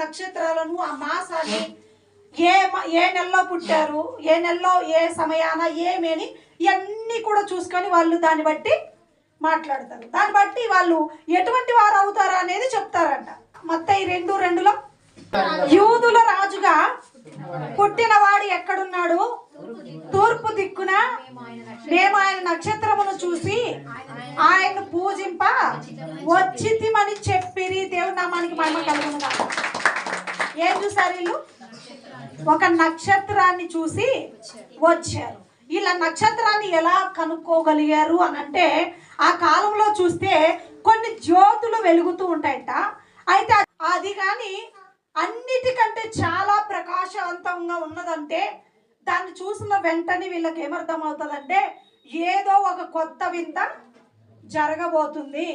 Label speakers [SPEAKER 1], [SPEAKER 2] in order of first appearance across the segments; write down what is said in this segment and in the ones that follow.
[SPEAKER 1] నక్షత్రాలను ఆ మాసాన్ని ఏ ఏ నెలలో పుట్టారు ఏ నెలలో ఏ సమయాన ఏమేని ఇవన్నీ కూడా చూసుకొని వాళ్ళు దాన్ని బట్టి మాట్లాడతారు. దాన్ని బట్టి వాళ్ళు ఎటువంటి వారు అవుతారా అనేది చెప్తారంట. మొత్తం ఈ రెండు రెండులో యూదుల రాజుగా పుట్టినవాడు ఎక్కడున్నాడు? తూర్పు దిక్కున మేము ఆయన నక్షత్రమును చూసి ఆయన్ను పూజింప వచ్చితిమని చెప్పిరి. దేవుని నామానికి మహిమ కలుగును ఏం చూసారు వీళ్ళు? ఒక నక్షత్రాన్ని చూసి వచ్చారు. ఇలా నక్షత్రాన్ని ఎలా కనుక్కోగలిగారు అని అంటే ఆ కాలంలో చూస్తే కొన్ని జ్యోతులు వెలుగుతూ ఉంటాయట. అయితే అది కానీ అన్నిటికంటే చాలా ప్రకాశవంతంగా ఉన్నదంటే దాన్ని చూసిన వెంటనే వీళ్ళకి ఏమర్థం అవుతుందంటే ఏదో ఒక కొత్త వింత జరగబోతుంది.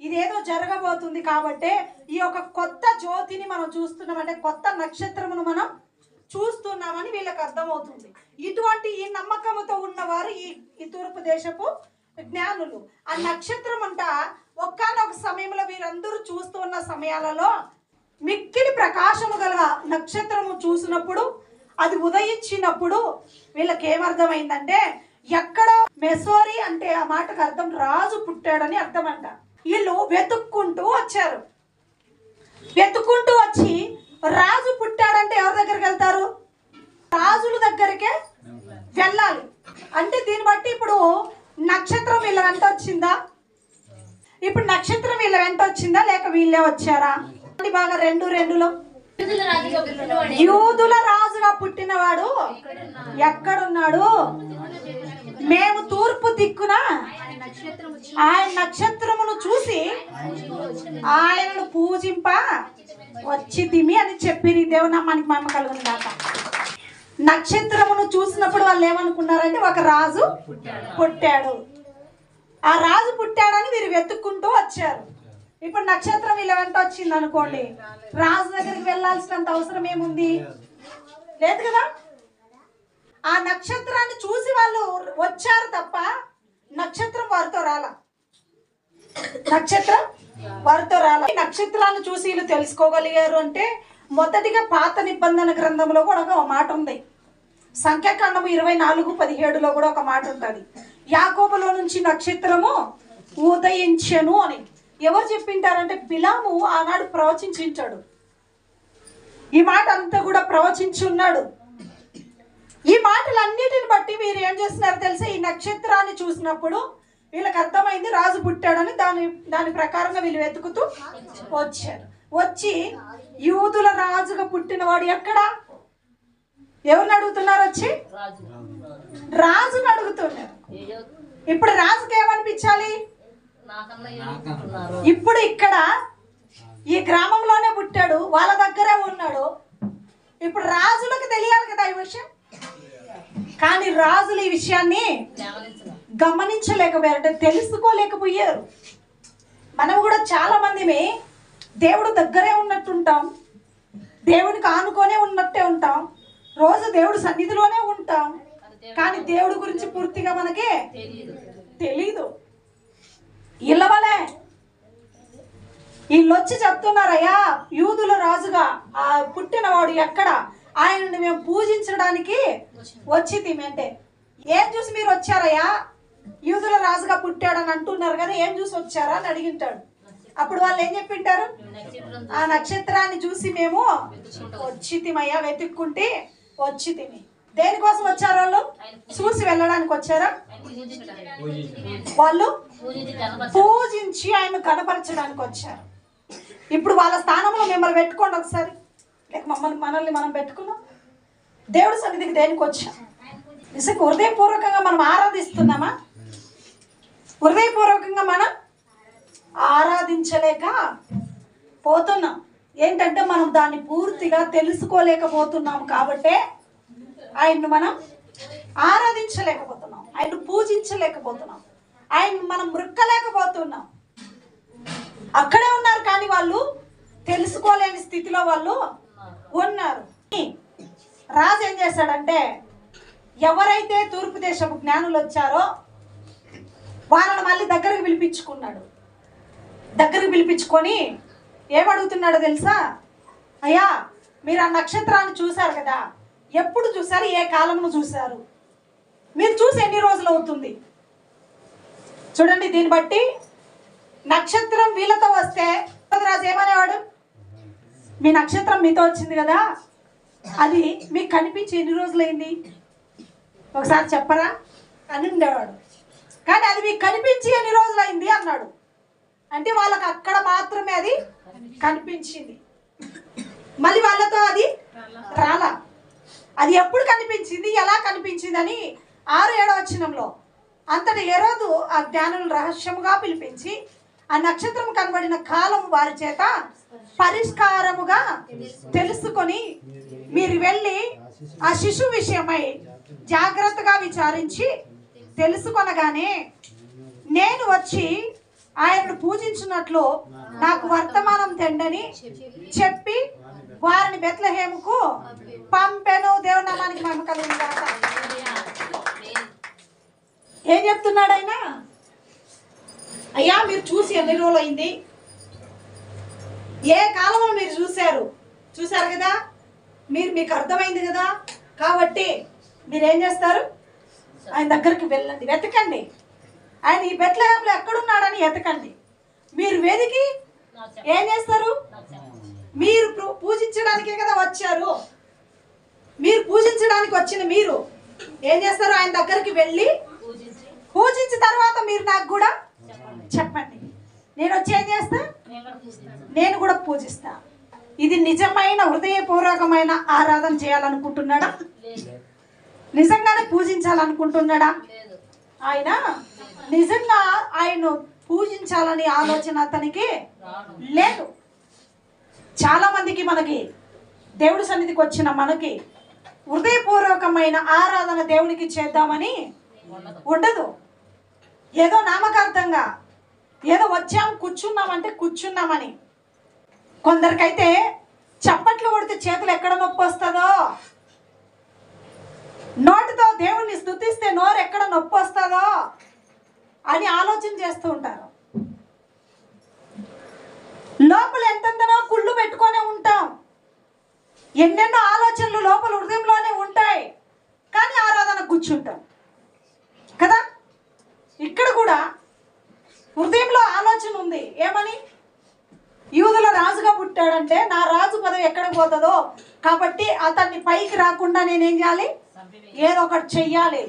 [SPEAKER 1] ఇదేదో జరగబోతుంది కాబట్టి ఈ యొక్క కొత్త జ్యోతిని మనం చూస్తున్నాం. అంటే కొత్త నక్షత్రమును మనం చూస్తున్నామని వీళ్ళకి అర్థమవుతుంది. ఇటువంటి ఈ నమ్మకంతో ఉన్నవారు ఈ ఈ తూర్పు దేశపు జ్ఞానులు. ఆ నక్షత్రం అంట ఒక్కనొక సమయంలో వీరందరూ చూస్తూ ఉన్న సమయాలలో మిక్కిలి ప్రకాశము గల నక్షత్రము చూసినప్పుడు అది ఉదయించినప్పుడు వీళ్ళకి ఏమర్థమైందంటే ఎక్కడో మెసోరి అంటే ఆ మాటకు అర్థం రాజు పుట్టాడని అర్థం అంట వీళ్ళు వెతుక్కుంటూ వచ్చారు. వెతుక్కుంటూ వచ్చి రాజు పుట్టాడంటే ఎవరి దగ్గరికి వెళ్తారు? రాజుల దగ్గరికే వెళ్ళాలి. అంటే దీన్ని బట్టి ఇప్పుడు నక్షత్రం వీళ్ళ వెంట వచ్చిందా? ఇప్పుడు నక్షత్రం వీళ్ళ వెంట వచ్చిందా? లేక వీళ్ళే వచ్చారా? ఇది బాగా రెండు రెండులో.
[SPEAKER 2] యూదుల రాజుగా పుట్టినవాడు
[SPEAKER 1] ఎక్కడున్నాడు? మేము తూర్పు దిక్కున
[SPEAKER 2] ఆయన
[SPEAKER 1] నక్షత్రమును చూసి ఆయనను పూజింప వచ్చి తిమి అని చెప్పిరి. దేవునామానికి మహిమ కలుగును గాక. నక్షత్రమును చూసినప్పుడు వాళ్ళు ఏమనుకున్నారంటే ఒక రాజు పుట్టాడు. ఆ రాజు పుట్టాడని వీరు వెతుక్కుంటూ వచ్చారు. ఇప్పుడు నక్షత్రం ఇలా వెంట వచ్చింది అనుకోండి. రాజు దగ్గరికి వెళ్ళాల్సినంత అవసరం ఏముంది? లేదు కదా? ఆ నక్షత్రాన్ని చూసి వాళ్ళు వచ్చారు తప్ప నక్షత్రం వారితో రాల. నక్షత్రం వారితో రాల. ఈ చూసి వీళ్ళు తెలుసుకోగలిగారు అంటే మొదటిగా పాత నిబంధన గ్రంథంలో కూడా ఒక మాట ఉంది. సంఖ్యాకాండం ఇరవై నాలుగు పదిహేడులో కూడా ఒక మాట ఉంటుంది. యాకోబులో నుంచి నక్షత్రము ఉదయించెను అని. ఎవరు చెప్పింటారంటే బిలాము ఆనాడు ప్రవచించాడు ఈ మాట అంతా కూడా ప్రవచించి ఉన్నాడు. ఈ మాటలన్నిటిని బట్టి వీరు ఏం చేస్తున్నారు తెలుసా? ఈ నక్షత్రాన్ని చూసినప్పుడు వీళ్ళకి అర్థమైంది రాజు పుట్టాడని దాని దాని ప్రకారంగా వీళ్ళు వెతుకుతూ వచ్చారు. వచ్చి యూదుల రాజుగా పుట్టినవాడు ఎక్కడ? ఎవరిని అడుగుతున్నారు వచ్చి? రాజుని అడుగుతున్నారు. ఇప్పుడు రాజుకి ఏమనిపించాలి? ఇప్పుడు ఇక్కడ ఈ గ్రామంలోనే పుట్టాడు వాళ్ళ దగ్గరే ఉన్నాడు. ఇప్పుడు రాజులకు తెలియాలి కదా ఈ విషయం? కానీ రాజులు ఈ విషయాన్ని గమనించలేకపోయారు తెలుసుకోలేకపోయారు. మనం కూడా చాలా మందిమి దేవుడు దగ్గరే ఉన్నట్టుంటాం. దేవునికి ఆనుకొనే ఉన్నట్టే ఉంటాం. రోజు దేవుడు సన్నిధిలోనే ఉంటాం. కానీ దేవుడి గురించి పూర్తిగా మనకి తెలీదు. ఇల్లవలే. వీళ్ళు వచ్చి చెప్తున్నారయ్యా యూదుల రాజుగా ఆ పుట్టినవాడు ఎక్కడ? ఆయనని మేము పూజించడానికి వచ్చి అంటే ఏం చూసి మీరు వచ్చారయ్యా? యూదుల రాజుగా పుట్టాడని అంటున్నారు కదా ఏం చూసి వచ్చారా? అని అడిగింటాడు. అప్పుడు వాళ్ళు ఏం చెప్పింటారు? ఆ నక్షత్రాన్ని చూసి మేము వచ్చితిమయ్యా వెతుక్కుంటే వచ్చితిమి. దేనికోసం వచ్చారు వాళ్ళు? చూసి వెళ్ళడానికి వచ్చారా? వాళ్ళు పూజించి ఆయన కనపరచడానికి వచ్చారు. ఇప్పుడు వాళ్ళ స్థానంలో మిమ్మల్ని పెట్టుకోండి ఒకసారి. లేక మమ్మల్ని మనల్ని మనం పెట్టుకున్నాం. దేవుడి సన్నిధికి దేనికి వచ్చాం? నిజంగా హృదయపూర్వకంగా మనం ఆరాధిస్తున్నామా? హృదయపూర్వకంగా మనం ఆరాధించలేక పోతున్నాం. ఏంటంటే మనం దాన్ని పూర్తిగా తెలుసుకోలేకపోతున్నాం కాబట్టే ఆయన్ని మనం ఆరాధించలేకపోతున్నాం. ఆయన పూజించలేకపోతున్నాం. ఆయన మనం మృక్కలేకపోతున్నాం. అక్కడే ఉన్నారు కానీ వాళ్ళు తెలుసుకోలేని స్థితిలో వాళ్ళు ఉన్నారు. రాజు ఏం చేశాడంటే ఎవరైతే తూర్పు దేశపు జ్ఞానులు వచ్చారో వాళ్ళని మళ్ళీ దగ్గరకు పిలిపించుకున్నాడు. దగ్గరకు పిలిపించుకొని ఏమడుగుతున్నాడో తెలుసా? అయ్యా మీరు ఆ నక్షత్రాన్ని చూశారు కదా? ఎప్పుడు చూశారు? ఏ కాలంలో చూశారు? మీరు చూసి ఎన్ని రోజులు అవుతుంది? చూడండి దీన్ని బట్టి నక్షత్రం వీళ్ళతో వస్తే రాజు ఏమనేవాడు? మీ నక్షత్రం మీతో వచ్చింది కదా? అది మీకు కనిపించి ఎన్ని రోజులైంది? ఒకసారి చెప్పరా? అని ఉండేవాడు కానీ అది మీకు కనిపించి ఎన్ని రోజులైంది అన్నాడు. అంటే వాళ్ళకి అక్కడ మాత్రమే అది కనిపించింది. మళ్ళీ వాళ్ళతో అది రాలా? అది ఎప్పుడు కనిపించింది? ఎలా కనిపించింది అని ఆరు ఏడో వచ్చినంలో అంతటి రోజు ఆ జ్ఞానులు రహస్యముగా పిలిపించి ఆ నక్షత్రం కనబడిన కాలం వారి చేత పరిష్కారముగా తెలుసుకొని మీరు వెళ్ళి ఆ శిశు విషయమై జాగ్రత్తగా విచారించి తెలుసుకొనగానే నేను వచ్చి ఆయనను పూజించినట్లు నాకు వర్తమానం తెండని చెప్పి వారిని బెత్లహేముకు పంపెను. దేవునామానికి మేము కలిగిన ఏం చెప్తున్నాడు ఆయన? అయ్యా మీరు చూసి ఎన్ని రోజులు అయింది ఏ కాలంలో మీరు చూశారు. చూశారు కదా? మీరు మీకు అర్థమైంది కదా? కాబట్టి మీరు ఏం చేస్తారు? ఆయన దగ్గరికి వెళ్ళండి. వెతకండి. ఆయన ఈ బెత్లహేంలో ఎక్కడున్నాడని వెతకండి. మీరు వెతికి ఏం చేస్తారు? మీరు పూజించడానికే కదా వచ్చారు. మీరు పూజించడానికి వచ్చిన మీరు ఏం చేస్తారు? ఆయన దగ్గరికి వెళ్ళి పూజించిన తర్వాత మీరు నాకు కూడా చెప్పండి. నేను వచ్చి ఏం చేస్తా? నేను కూడా పూజిస్తా. ఇది నిజమైన హృదయపూర్వకమైన ఆరాధన చేయాలనుకుంటున్నాడా? నిజంగానే పూజించాలనుకుంటున్నాడా? ఆయన నిజంగా ఆయన పూజించాలని ఆలోచన అతనికి లేదు. చాలా మందికి మనకి దేవుడి సన్నిధికి వచ్చిన మనకి హృదయపూర్వకమైన ఆరాధన దేవునికి చేద్దామని ఉండదు. ఏదో నామకార్థంగా ఏదో వచ్చాం కూర్చున్నామంటే కూర్చున్నామని. కొందరికైతే చప్పట్లు కొడితే చేతులు ఎక్కడ నొప్పి వస్తుందో నోటితో దేవుణ్ణి స్థుతిస్తే నోరు ఎక్కడ నొప్పి వస్తుందో అని ఆలోచన చేస్తూ ఉంటారు. లోపల ఎంతెంతనో కుళ్ళు పెట్టుకొనే ఉంటాం. ఎన్నెన్నో ఆలోచనలు లోపల హృదయంలోనే ఉంటాయి. కానీ ఆరాధన కూర్చుంటాం కదా ఇక్కడ కూడా హృదయంలో ఆలోచన ఉంది. ఏమని? యూదుల రాజుగా పుట్టాడంటే నా రాజు పదవి ఎక్కడికి పోతుందో? కాబట్టి అతన్ని పైకి రాకుండా నేనేం చేయాలి? ఏదో ఒకటి చెయ్యాలి.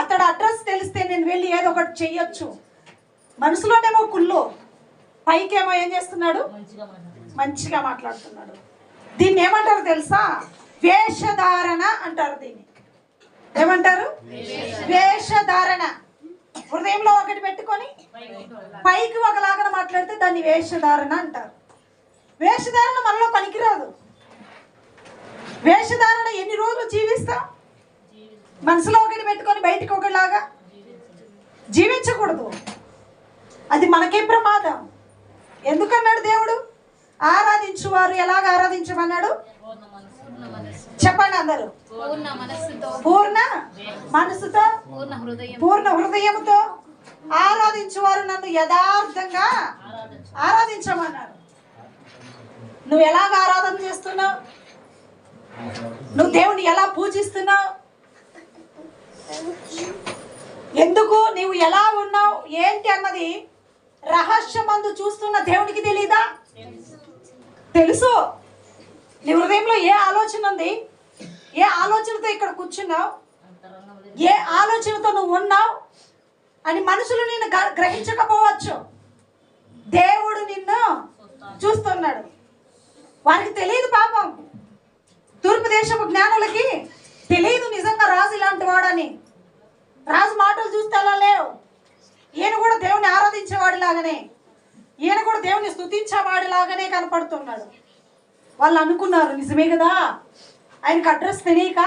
[SPEAKER 1] అతడు అడ్రస్ తెలిస్తే నేను వెళ్ళి ఏదో ఒకటి చెయ్యొచ్చు. మనసులోనేమో కుళ్ళు. పైకేమో ఏం చేస్తున్నాడు? మంచిగా మాట్లాడుతున్నాడు. దీన్ని ఏమంటారు తెలుసా? వేషధారణ అంటారు దీన్ని. ఏమంటారు? వేషధారణ. హృదయంలో ఒకటి పెట్టుకొని పైకి ఒకలాగా మాట్లాడితే దాన్ని వేషధారణ అంటారు. వేషధారణ మనలో పనికిరాదు. వేషధారణ ఎన్ని రోజులు జీవిస్తాం? మనసులో ఒకటి పెట్టుకొని బయటికి ఒకలాగా జీవించకూడదు. అది మనకే ప్రమాదం. ఎందుకన్నాడు దేవుడు? ఆరాధించువారు ఎలాగ ఆరాధించమన్నాడు? చెప్పండి అందరూ.
[SPEAKER 2] పూర్ణ
[SPEAKER 1] మనసుతో
[SPEAKER 2] పూర్ణ హృదయం.
[SPEAKER 1] పూర్ణ హృదయంతో ఆరాధించువారు నన్ను యథార్థంగా ఆరాధించమన్నారు. నువ్వు ఎలాగ ఆరాధన చేస్తున్నావు? నువ్వు దేవుని ఎలా పూజిస్తున్నావు? ఎందుకు నీవు ఎలా ఉన్నావు? ఏంటి అన్నది రహస్యమందు చూస్తున్న దేవునికి తెలీదా? తెలుసు. నీ హృదయంలో ఏ ఆలోచన ఉంది? ఏ ఆలోచనతో ఇక్కడ కూర్చున్నావు? ఏ ఆలోచనతో నువ్వు ఉన్నావు? అని మనుషులు నిన్ను గ- గ్రహించకపోవచ్చు. దేవుడు నిన్ను చూస్తున్నాడు. వారికి తెలియదు పాపం. తూర్పు దేశపు జ్ఞానులకి తెలియదు నిజంగా రాజు ఇలాంటి వాడని. రాజు మాటలు చూస్తే అలా లేవు. ఈయన కూడా దేవుని ఆరాధించేవాడి లాగానే ఈయన కూడా దేవుని స్థుతించేవాడి లాగానే కనపడుతున్నాడు. వాళ్ళు అనుకున్నారు నిజమే కదా? ఆయనకు అడ్రస్ తెలియక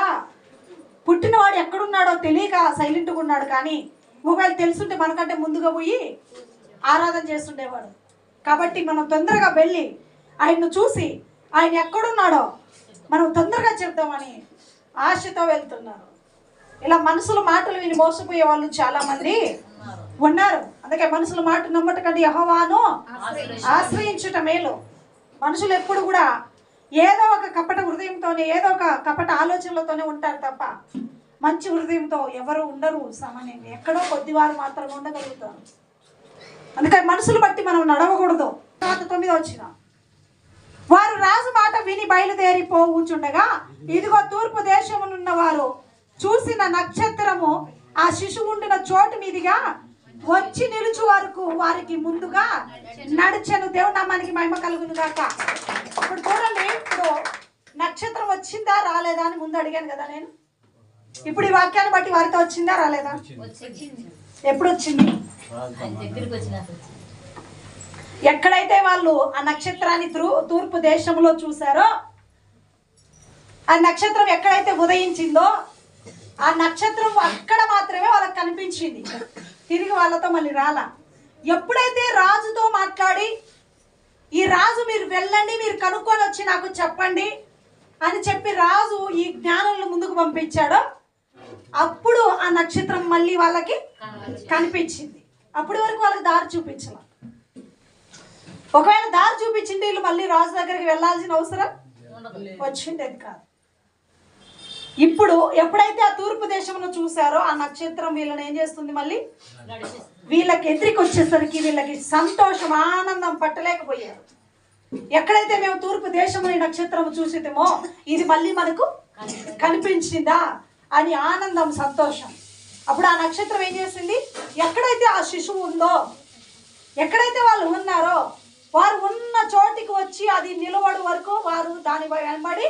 [SPEAKER 1] పుట్టినవాడు ఎక్కడున్నాడో తెలియక సైలెంట్గా ఉన్నాడు కానీ మొబైల్ తెలుసుంటే మనకంటే ముందుగా పోయి ఆరాధన చేస్తుండేవాడు. కాబట్టి మనం తొందరగా వెళ్ళి ఆయన్ను చూసి ఆయన ఎక్కడున్నాడో మనం తొందరగా చెప్దామని ఆశతో వెళ్తున్నారు. ఇలా మనసుల మాటలు విని మోసపోయే వాళ్ళు చాలా మంది ఉన్నారు. అందుకే మనుషుల మాట నమ్మట కంటే యహోవాను ఆశ్రయించుట మేలు. మనుషులు ఎప్పుడు కూడా ఏదో ఒక కపట హృదయంతోనే ఏదో ఒక కపట ఆలోచనలతోనే ఉంటారు తప్ప మంచి హృదయంతో ఎవరు ఉండరు సామాన్యంగా. ఎక్కడో కొద్దివారు మాత్రం ఉండగలుగుతారు. అందుకని మనసులు బట్టి మనం నడవకూడదు. తర్వాత తొమ్మిది వచ్చిన. వారు రాజు మాట విని బయలుదేరి పోవుచుండగా ఇదిగో తూర్పు దేశమునున్న వారు చూసిన నక్షత్రము ఆ శిశువు ఉండిన చోటు మీదిగా వచ్చి నిలుచు వరకు వారికి ముందుగా నడిచెను. దేవుడు నామానికి మహిమ కలుగును గాక. ఇప్పుడు చూడండి ఇప్పుడు నక్షత్రం వచ్చిందా రాలేదా అని ముందు అడిగాను కదా నేను. ఇప్పుడు ఈ వాక్యాన్ని బట్టి వారితో వచ్చిందా రాలేదా? ఎప్పుడు వచ్చింది? ఎక్కడైతే వాళ్ళు ఆ నక్షత్రాన్ని తూర్పు దేశంలో చూసారో ఆ నక్షత్రం ఎక్కడైతే ఉదయించిందో ఆ నక్షత్రం అక్కడ మాత్రమే వాళ్ళకి కనిపించింది. తిరిగి వాళ్ళతో మళ్ళీ రాలా? ఎప్పుడైతే రాజుతో మాట్లాడి ఈ రాజు మీరు వెళ్ళండి మీరు కనుక్కొని వచ్చి నాకు చెప్పండి అని చెప్పి రాజు ఈ జ్ఞానులను ముందుకు పంపించాడో అప్పుడు ఆ నక్షత్రం మళ్ళీ వాళ్ళకి కనిపించింది. అప్పటి వరకు వాళ్ళకి దారి చూపించాల. ఒకవేళ దారి చూపించింటే వీళ్ళు మళ్ళీ రాజు దగ్గరికి వెళ్ళాల్సిన అవసరం వచ్చిండేది కాదు. ఇప్పుడు ఎప్పుడైతే ఆ తూర్పు దేశంలో చూసారో ఆ నక్షత్రం వీళ్ళని ఏం చేస్తుంది మళ్ళీ? వీళ్ళకి ఎదురికి వచ్చేసరికి వీళ్ళకి సంతోషం ఆనందం పట్టలేకపోయారు. ఎక్కడైతే మేము తూర్పు దేశంలో ఈ నక్షత్రం చూసితేమో ఇది మళ్ళీ మనకు కనిపించిందా. అని ఆనందం సంతోషం. అప్పుడు ఆ నక్షత్రం ఏం చేసింది? ఎక్కడైతే ఆ శిశువు ఉందో ఎక్కడైతే వాళ్ళు ఉన్నారో వారు ఉన్న చోటికి వచ్చి అది నిలబడు వరకు వారు దాని వెంబడి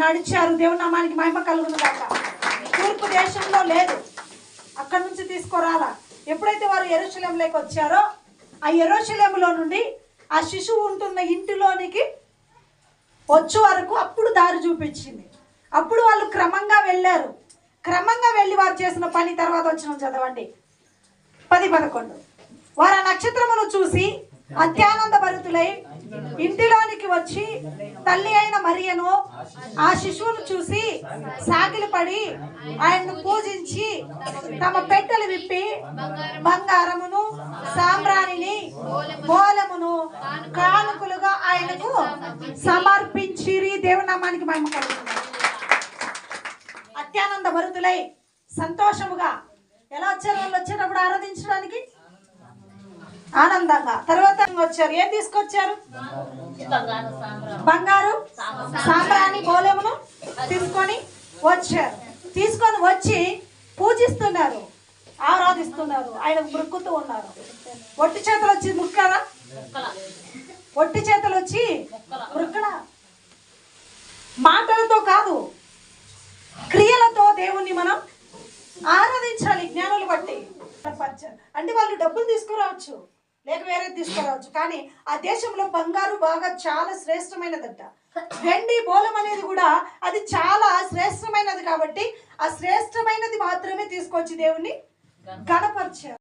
[SPEAKER 1] నడిచారు. దేవుని నామానికి మహిమ కలుగును కాక తూర్పు దేశంలో లేదు. అక్కడి నుంచి తీసుకురాలా. ఎప్పుడైతే వారు ఎరుశలేంలోకి వచ్చారో ఆ ఎరుశలేంలో నుండి ఆ శిశువు ఉంటున్న ఇంటిలోనికి వచ్చు వరకు అప్పుడు దారి చూపించింది. అప్పుడు వాళ్ళు క్రమంగా వెళ్ళారు. క్రమంగా వెళ్ళి వారు చేసిన పని తర్వాత వచ్చిన చదవండి. పది పదకొండు. వారు ఆ నక్షత్రమును చూసి అత్యానంద భరితులై ఇంటిలోనికి వచ్చి తల్లి అయిన మరియను ఆ శిశువును చూసి సాగిలి పడి ఆయన్ను పూజించి తమ పెట్టెలు విప్పి బంగారమును సాంబ్రాణిని మూలమును కానుకలుగా ఆయనకు సమర్పించిరి. దేవునామానికి మహిమ అత్యానంద భరుతులై సంతోషముగా ఎలా వచ్చారు? వాళ్ళు వచ్చేటప్పుడు ఆరాధించడానికి ఆనందంగా. తర్వాత వచ్చారు. ఏం తీసుకొచ్చారు?
[SPEAKER 3] బంగారు సాంబ్రాణి
[SPEAKER 1] బంగారు గోలెమును తీసుకొని వచ్చారు. తీసుకొని వచ్చి పూజిస్తున్నారు. ఆరాధిస్తున్నారు. ఆయన మృక్కుతూ ఉన్నారు. ఒట్టి చేతులు వచ్చి ముక్కరా ఒట్టి చేతులు వచ్చి మృక్కల? మాటలతో కాదు క్రియలతో దేవుణ్ణి మనం ఆరాధించాలి. జ్ఞానులు బట్టి. అంటే వాళ్ళు డబ్బులు తీసుకురావచ్చు. లేక వేరే తీసుకురావచ్చు. కానీ ఆ దేశంలో బంగారు బాగా చాలా శ్రేష్టమైనదట. వెండి బోలం అనేది కూడా అది చాలా శ్రేష్టమైనది కాబట్టి ఆ శ్రేష్టమైనది మాత్రమే తీసుకొచ్చి దేవుణ్ణి గణపరిచారు.